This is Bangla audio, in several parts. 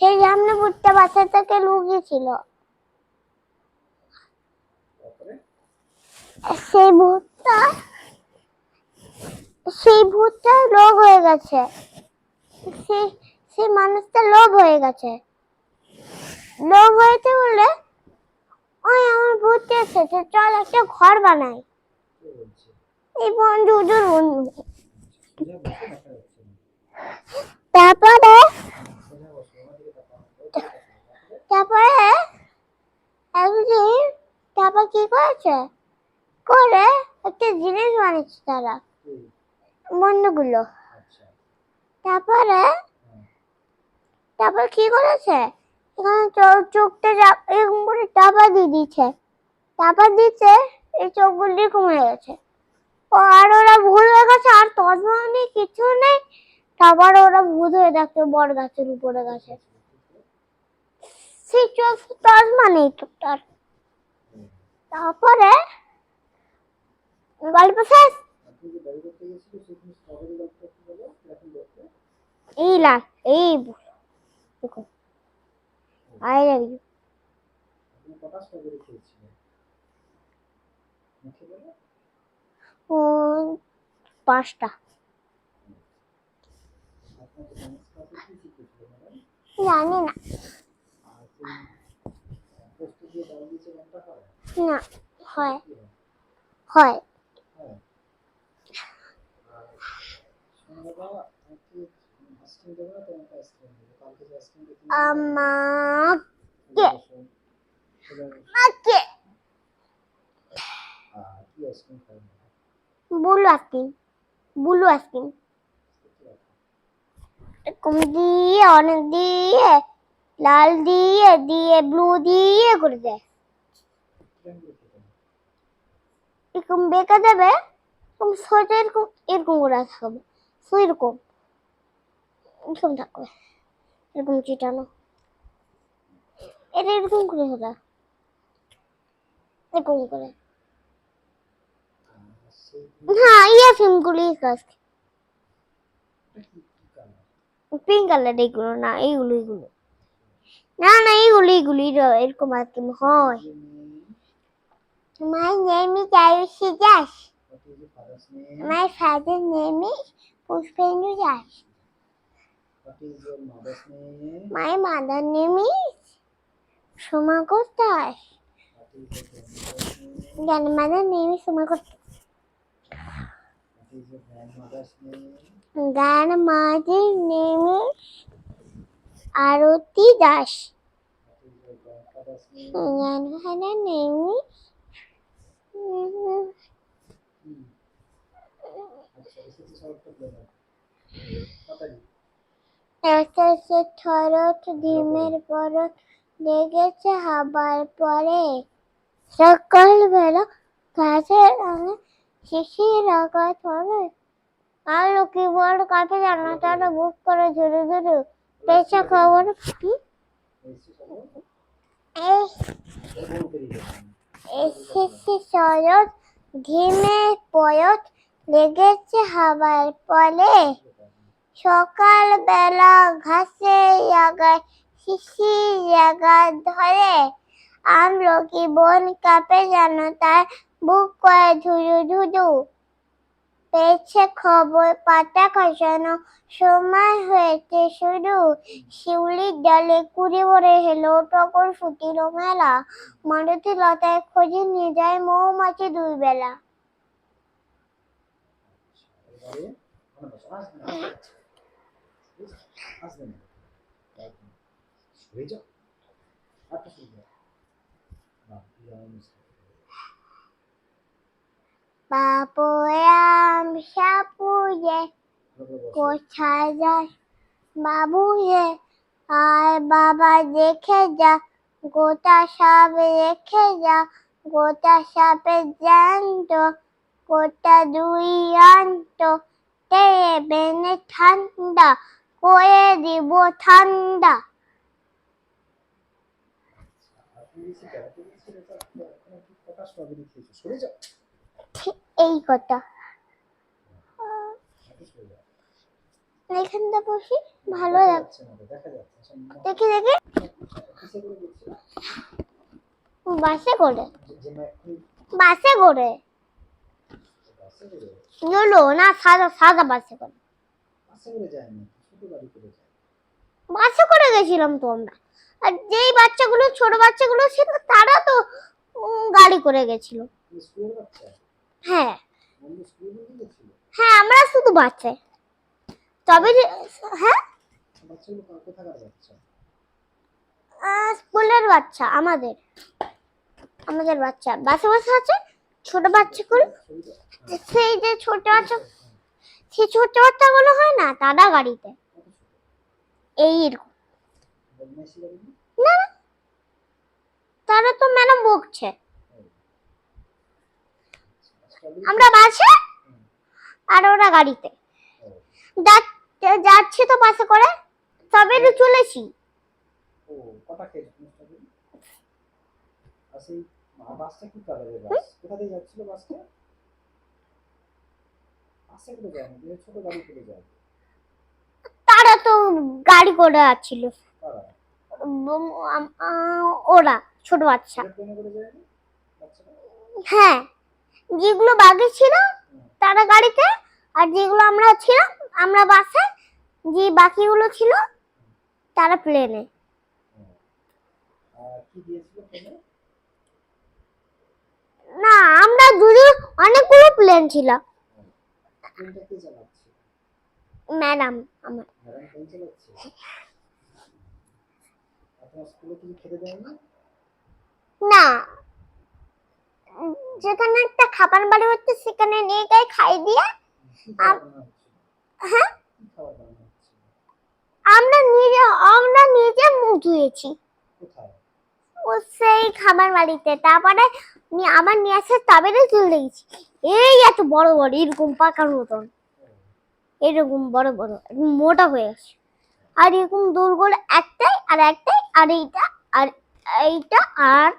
সেই সামনে ভূতটা বাসা থেকে লুকিয়েছিল। সেই ভূতটা সেই ভূতটা লোভ হয়ে গেছে। সেই সেই মানুষটা লোভ হয়ে গেছে। লোভ হয়েছে বলে ওই আমার ভূত এসেছে চল একটা ঘর বানাই। এই বন্ধু দুজন বন্ধু। তারপরে সোজা বসো আমার দিকে তাকাও ওর দিকে তাকাও। তারপরে একদিন তারপর কি করেছে? করে একটা জিনিস বানিয়েছে তারা? বন্ধুগুলো। আচ্ছা। তারপরে তারপর কি করেছে? এখানে চোখ চোখটা এরকম করে চাপা দিয়ে দিচ্ছে চাপা দিচ্ছে এই চোখগুলি কমে গেছে। ও আর ওরা ভুল হয়ে গেছে আর তসমা নেই কিছু নেই। তারপর ওরা ভূত হয়ে থাকছে বট গাছের উপরে গেছে। নেই তো তার। তারপরে গল্প শেষ। এই লাল, এই আই লাভ ইউ ও, পাঁচটা। জানি না। না হয় কি হয় হয় হ্যাঁ আর সন্ধ্যাবেলা আমাকে আইসক্রিম দেবে না তোমাকে আইসক্রিম দেবে কালকে যে আইসক্রিম দেখি আমাকে সোজা বসো আমাকে আর কি আইসক্রিম খাই না বুলু আইসক্রিম বুলু আইসক্রিম এরকম দিয়ে অনেক দিয়ে লাল দিয়ে দিয়ে ব্লু দিয়ে করে দেয় এরকম বেঁকে দেবে এরকম সোজা এরকম এরকম করে থাকবে সো এরকম এরকম থাকবে এরকম চিটানো এটা এরকম করে হবে এরকম করে হ্যাঁ ইয়ে ফিল্মগুলি কাজ পিঙ্ক কালার এইগুলো না এইগুলো এইগুলো না না এইগুলো এইগুলো এর- এরকম আর কি হয় My name is Ayushi Dash. My father's name is Pushpendu Dash. My mother name is Sumakot Dash. Grandmother name is Sumakot. Grandmother's name is Aruti Dash. Grandfather name is mm, একটা সে থরত ডিমের পরত লেগেছে হাবার পরে। সকালবেলা গাছের রঙে শিশির রাখা ধরে আর কি বল কাপে জানা তারা বুক করে ধরে ধরে পেশা খবর? এই এসেছে শরৎ ঘিমে পয়ত লেগেছে হাবার পরে সকালবেলা ঘাসে জায়গায় শিশি জায়গা ধরে। আমলকি বন কাপে যেন তার বুক করে ধুধু ধুধু পেয়েছে খবর পাতা খসানো সময় হয়েছে শুরু শিউলির ডালে কুড়ি ভরে হেলো টকর ফুটিল মেলা। মারুতি লতায় খোঁজে নিয়ে যায় মৌমাছি দুই বেলা বাবুরাম সাপুয়ে কোথায় যাস বাবু রে আয় বাবা দেখে যা গোটা সাপ রেখে যা গোটা সাপে জ্যান্ত গোটা দুই আন্ত তেরে বেনে ঠান্ডা করে দিব ঠান্ডা ঠিক এই কথা এখানটা বসি ভালো দেখা লাগ যাচ্ছে না রে, দেখা আচ্ছা। দেখি গেছিল? বাসে করে। বাসে করে। বাসে না সাদা সাদা বাসে করে। বাসে করে গেছিলাম তো আমরা। আর যেই বাচ্চাগুলো ছোট বাচ্চাগুলো ছিল তারা তো গাড়ি করে গেছিল। বাচ্চা? হ্যাঁ। হ্যাঁ আমরা শুধু বাচ্চা। তবে যে- হ্যাঁ? স্কুলের বাচ্চা আমাদের। আমাদের বাচ্চা। বাসে বসে আছে ছোট বাচ্চাগুলো সেই যে ছোট বাচ্চা সেই ছোট বাচ্চাগুলো হয় না তারা গাড়িতে। এই না। তারা তো ম্যাডাম বকছে। আমরা বাসে আর ওরা গাড়িতে। যাচ্ছি তো বাসে করে তবে তো চলেছি। তারা তো গাড়ি করে আসছিল ওরা ছোট বাচ্চা। হ্যাঁ। যেগুলো বাগে ছিল তারা গাড়িতে আর যেগুলো আমরা ছিলাম আমরা বাসে যে বাকিগুলো ছিল তারা প্লেনে। না আমরা দুজন অনেকগুলো প্লেন ছিল। ম্যাডাম আমার। ম্যাডাম ট্রেন চালাচ্ছে আর তোমার স্কুলে কিছু খেতে দেয়নি না উম, যেখানে একটা খাবার বাড়ি হচ্ছে সেখানে নিয়ে গিয়ে খাই দিয়ে হ্যাঁ? আমরা নিজে আমরা নিজে মুখ ধুয়েছি ও সেই খাবার বাড়িতে। তারপরে আবার নিয়ে আসে তাবেরে চলে গেছি এই এত বড় বড় এরকম পাকার মতন। এরকম বড় বড় মোটা হয়ে গেছে আর এরকম দোলগুলো একটাই আর একটাই আর এইটা আর এইটা আর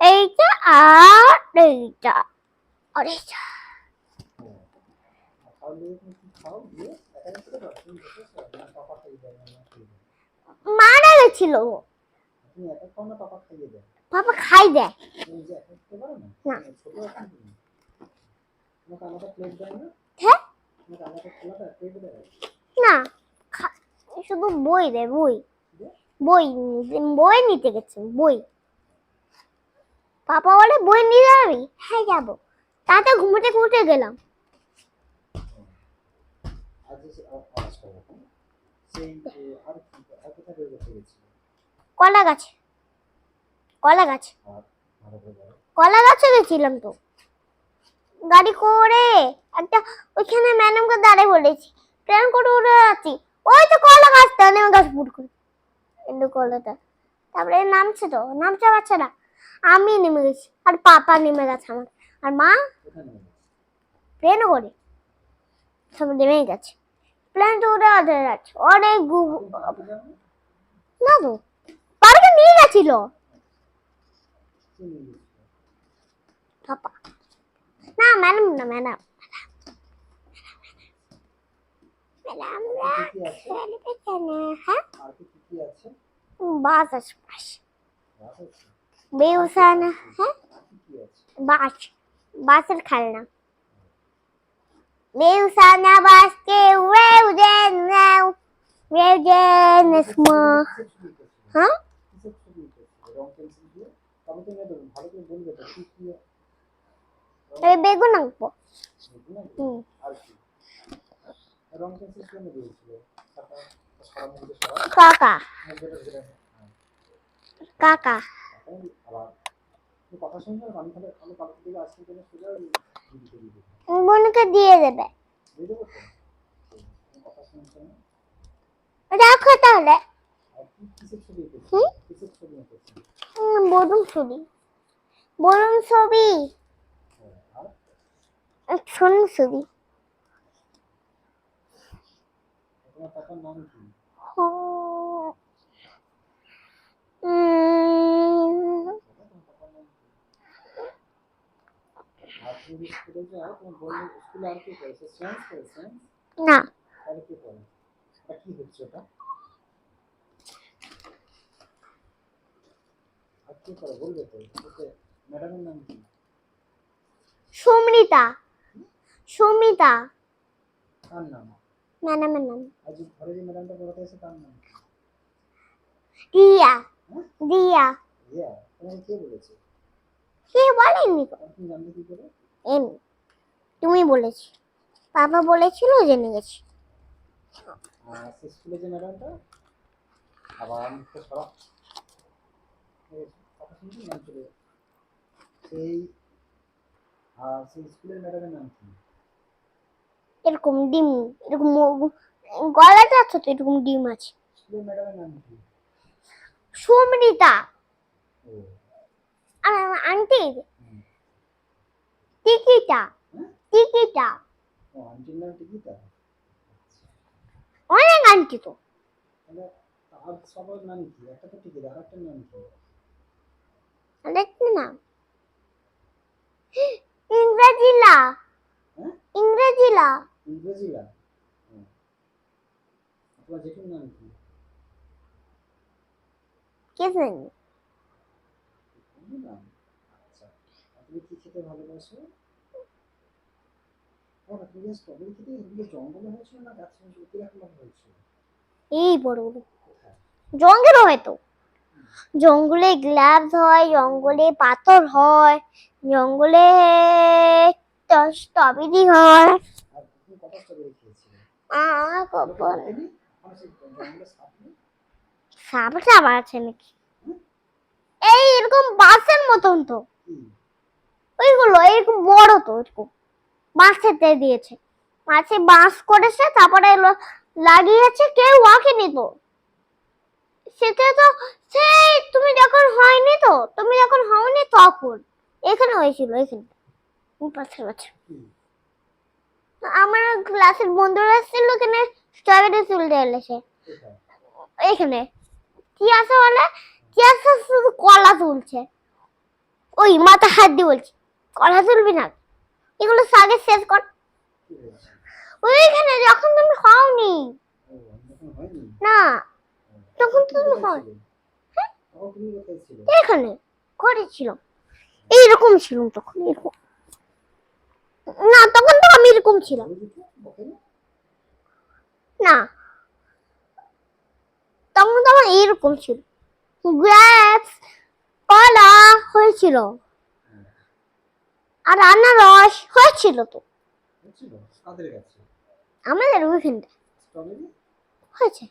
এইটা আর এইটা আর মারা গেছিল পাপা খাই দেয় না। হ্যাঁ? না শুধু বই দেয় বই। বই বই নিতে গেছে, বই। পাপা বলে বই নিয়ে যাবি? হ্যাঁ যাব। তাতে ঘুমোতে ঘুমোতে গেলাম। কলা গাছে। কলা গাছ। কলা গাছে গেছিলাম তো। গাড়ি করে একটা ওইখানে ম্যাডামকে দাঁড়িয়ে বলেছি ট্রেন করে উঠে যাচ্ছি। ওই তো কলা গাছটা নেমে গাছ ফুট করে কিন্তু কলাটা। তারপরে নামছে তো, নামছে বাচ্চারা আমি নেমে গেছি আর পাপা নেমে গেছে আমার। আর মা? কোথায় নেমে গেছে প্লেনে করে। সব নেমে গেছে। প্লেন তো উঠে যাচ্ছে অনেক গু- না? তো পার্কে নিয়ে গেছিল? পাপা। না ম্যাডাম না ম্যাডাম। হ্যাঁ? বাস আছে বাস। বাস আছে? বেউসানা হ্যাঁ আর কি কি আছে বাস বাসের খেলনা বেউসানা বাসকে ওয়েউজেন নাও ওয়েউজেন স্মো কিসের ছবি এঁকেছিল? হ্যাঁ কিসের ছবি এঁকেছিল? রং পেন্সিল দিয়ে তবে তুমি এটা ভালো করে বলবে তো কি কি এই বেগুন আঁকবো এগুলো নাকি? হুম আর কি রং পেন্সিল কেন দিয়েছিল টাকা সারা মুখে সারা কাকা মুখে ধরে হ্যাঁ কাকা এখন বোনকে দিয়ে দেবে। রাখো তাহলে। আর ছবি হুম? ছবি। বলুন ছবি। তোমার টাকার নাম উম, তোমার টাকার নাম কি আর তুমি স্কুলে যাও তোমার বন্ধু স্কুলে আর কি করেছে সায়েন্স করেছে না। তাহলে কে করে ওটা কি হচ্ছে ওটা আর কি করে বলবে তো ওকে ম্যাডামের নাম কি সুমৃতা। সুমিতা। তার নাম ম্যাডামের নাম। আর যে ঘরে যে ম্যাডামটা পড়াতে এসে তার নাম? রিয়া? রিয়া। রিয়া তোমাকে কে বলেছে? কে বলেনি? আর তুমি জানলে কি করে? এমনি তুমি বলেছি। বাবা বলেছিল জেনে গেছি স্কুলে যে ম্যাডামটা আবার। সেই সেই স্কুলের ম্যাডামের নাম কি? এরকম ডিম এরকম গলাটা আছে তো এরকম ডিম আছে। স্কুলের ম্যাডামের নাম কি? সুমৃতা। আর হুম। টিকিটা? টিকিটা। আন্টির নাম টিকিটা অনেক আন্টি তো ইংরেজিলা। ইংরেজিলা। কে জানি কোনো নাম আচ্ছা আর তুমি কি খেতে ভালোবাসো? স্ট্রবেরি খেতে এদিকে জঙ্গলে হয়েছিল না গাছে হয়েছিল কীরকম হয়েছিল এই বড় বড় হয়তো জঙ্গলে গ্লাভস হয় জঙ্গলে পাথর হয় জঙ্গলে স্ট্রবেরি হয়। সাপ আছে নাকি? এই এরকম বাসের মতন তো? ওইগুলো এরকম বড় তো, এরকম। বাঁশেতে দিয়েছে। মাছে বাঁশ করেছে, তারপরে লাগিয়েছে, কেউ ওয়াকেনি তো। সেটা তো, সেই তুমি যখন হয়নি তো, তুমি যখন হওনি তখন। এখানে হয়েছিল, এখানে। পাশে পাশে আমার ক্লাসের বন্ধুরা এসেছিল এখানে স্ট্রবেরি এলেছে কোথায়? এখানে। কি আছে বলে কি আছে শুধু কলা তুলছে। ওই মাথা হাত দিয়ে বলছে কলা তুলবি না এগুলো শাকে শেষ কর ওইখানে যখন তুমি তখন না, তখন তুমি তুমি কোথায় হয়। ছিলে? ছিলে? এখানে ঘরে ছিল এইরকম ছিলাম তখন, এরকম না, তখন তো আমি এরকম ছিলাম? না তখন তো আমার এইরকম ছিল গ্রেপস কলা হয়েছিল। আর হয়েছিল তো। হয়েছিল? কাছে? আমাদের ওইখানটা হয়েছে?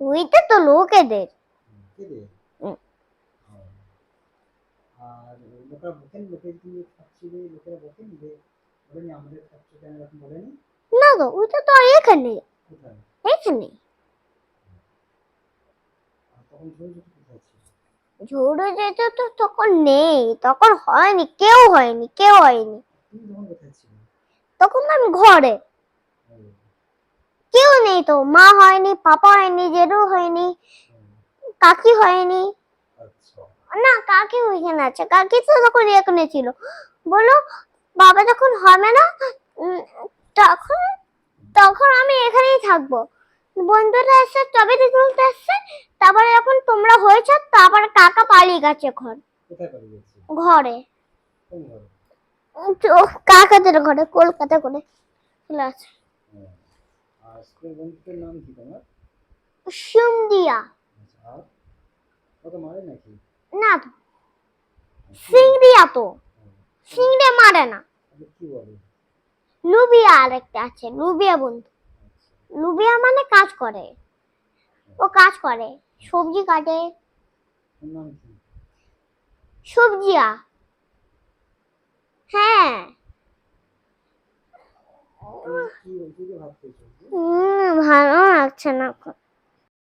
ওইটা তো লোকেদের। ও। আর লোকেরা বকেন লোকে তুমি খাচ্ছিলে লোকেরা বকেন যে বলেনি আমাদের খাচ্ছ কেন এরকম বলেনি না? তো ওইটা তো এখানে। এখানে। তখন ঝোল ঝুটি কোথায় ছিল ঝোড়ো যেতে তো তখন নেই তখন হয়নি কেউ হয়নি কেউ হয়নি। তখন আমি ঘরে। কেউ নেই তো মা হয়নি পাপা হয়নি জেরু হয়নি কাকি হয়নি। আচ্ছা। না কাকি ওইখানে আছে কাকি তো তখন এখানে ছিল। বলো বাবা যখন হবে না তখন তখন আমি এখানেই থাকব। বন্ধুরা এসে স্ট্রবেরি তুলতে এসছে তারপরে যখন তোমরা হয়েছ তারপরে কাকা পালিয়ে গেছে ঘর। ঘরে। কাকাদের ঘরে কলকাতা করে চলে আছে ও, আর স্কুলের নাম কি তোমার? সুমদিয়া আচ্ছা, না তো। সিংড়িয়া তো। সিংড়ে মারে না। লুবিয়া আরেকটা আছে লুবিয়া বন্ধু। লুবিয়া মানে কাজ করে। ও কাজ করে। সবজি কাটে। সবজিয়া? হ্যাঁ। ভালো লাগছে না।